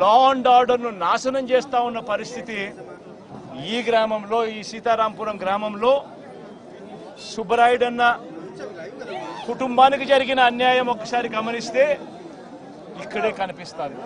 Law and ఆర్డర్ను నాశనం చేస్తూ ఉన్న పరిస్థితి ఈ గ్రామంలో ఈ సీతారాంపురం గ్రామంలో సుబ్బరాయుడన్న కుటుంబానికి జరిగిన అన్యాయం ఒకసారి గమనిస్తే ఇక్కడే కనిపిస్తుంది.